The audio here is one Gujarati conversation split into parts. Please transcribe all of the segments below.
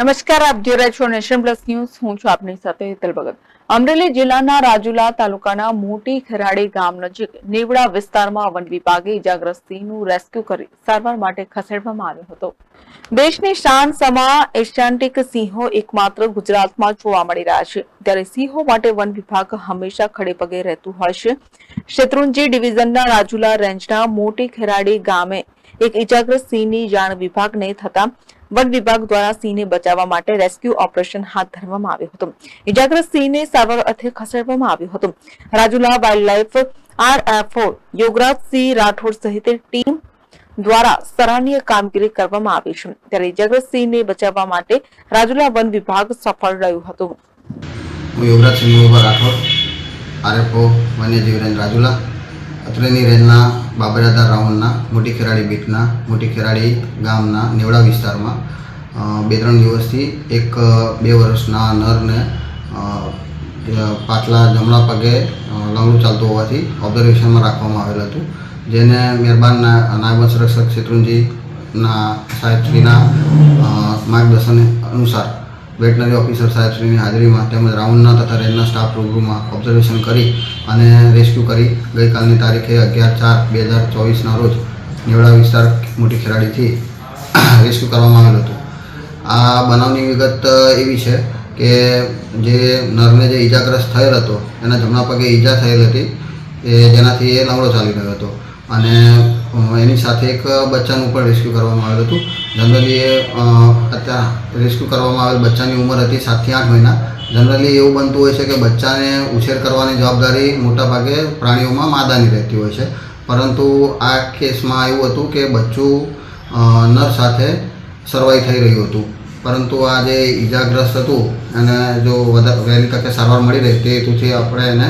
નમસ્કાર, આપ જોઈ રહ્યા છો નેશન પ્લસ ન્યૂઝ. હું છું આપની સાથે હેતલ ભગત. અમરેલી જિલ્લાના રાજુલા તાલુકાના મોટી ખરાડી ગામ નજીક નેવડા વિસ્તારમાં વન વિભાગે ઇજાગ્રસ્ત સિંહનું રેસ્ક્યુ કરી સારવાર માટે ખસેડવામાં આવ્યો હતો. દેશની શાન સમા એશિયાન્ટિક સિંહો એકમાત્ર ગુજરાતમાં જોવા મળી રહ્યા છે. ત્યારે સિંહો માટે વન વિભાગ હંમેશા ખડે પગે રહેતું હોય છે. શેત્રુંજી ડિવિઝનના રાજુલા રેન્જના મોટી ખેરાડી ગામે એક ઇજાગ્રસ્ત સિંહની જાણ વિભાગને થતા વન વિભાગ દ્વારા સિંહને બચાવવા માટે રેસ્ક્યુ ઓપરેશન હાથ ધરવામાં આવ્યું હતું. ઇજાગ્રસ્ત સિંહને સારવાર અર્થે ખસેડવામાં આવ્યું હતું. રાજુલા વાઇલ્ડલાઇફ આરએફઓ યોગરાજસિંહ રાઠોડ સહિત ટીમ દ્વારા સરાહનીય કામગીરી કરવામાં આવી છે. ત્યારે ઇજાગ્રસ્ત સિંહને બચાવવા માટે રાજુલા વન વિભાગ સફળ રહ્યું હતું. હું યુવરાજ સિંહ રાઠોડ, આરએફઓ વન્યજીવ રાજુલા. અત્રેની રેન્જના બાબરાદા રાઉન્ડના, મોટી ખેરાડી બીટના, મોટી ખેરાડી ગામના, નેવડા વિસ્તારમાં બે ત્રણ દિવસથી એક બે વર્ષના નરને પાછલા જમણા પગે લંગડું ચાલતું હોવાથી ઓબ્ઝર્વેશનમાં રાખવામાં આવેલ હતું. જેને મહેરબાન નાયબ સંરક્ષક શેત્રુંજીના સાહેબશ્રીના માર્ગદર્શન અનુસાર વેટનરી ઓફિસર સાહેબશ્રીની હાજરીમાં તેમજ રાઉન્ડના તથા રેન્જના સ્ટાફ રૂબરૂમાં ઓબ્ઝર્વેશન કરી અને રેસ્ક્યુ કરી. ગઈકાલની તારીખે અગિયાર ચાર બે હજાર ચોવીસના રોજ નેવડા વિસ્તાર મોટી ખેરાડીથી રેસ્ક્યુ કરવામાં આવેલું હતું. આ બનાવની વિગત એવી છે કે જે નરને જે ઈજાગ્રસ્ત થયેલ હતો, એના જમણા પગે ઈજા થયેલ હતી, એ જેનાથી એ લંગડો ચાલી રહ્યો હતો. અને એની સાથે એક બચ્ચાનું પણ રેસ્ક્યુ કરવામાં આવેલું હતું. જનરલી એ અત્યારે રેસ્ક્યુ કરવામાં આવેલ બચ્ચાની ઉંમર હતી સાતથી આઠ મહિના. જનરલી એવું બનતું હોય છે કે બચ્ચાને ઉછેર કરવાની જવાબદારી મોટાભાગે પ્રાણીઓમાં માદાની રહેતી હોય છે. પરંતુ આ કેસમાં એવું હતું કે બચ્ચું નર સાથે સર્વાઈ થઈ રહ્યું હતું. પરંતુ આ જે ઈજાગ્રસ્ત હતું અને જો વધારે વહેલી તકે સારવાર મળી રહે તે હેતુથી આપણે એને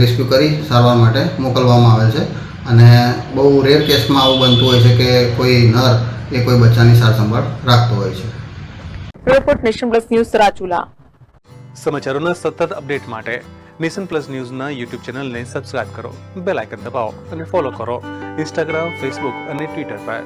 રેસ્ક્યુ કરી સારવાર માટે મોકલવામાં આવે છે. અને બહુ રેર કેસમાં આવું બનતું હોય છે કે કોઈ નર એ કોઈ બચ્ચાની સાર સંભાળ રાખતો હોય છે. Report Nation Plus News Rajula. સમાચારોના સતત અપડેટ માટે નેશન પ્લસ ન્યૂઝના યુટ્યુબ ચેનલને સબસ્ક્રાઇબ કરો બેલ આઇકન દબાવો અને ફોલો કરો. ઇન્સ્ટાગ્રામ ફેસબુક અને ટ્વિટર પર.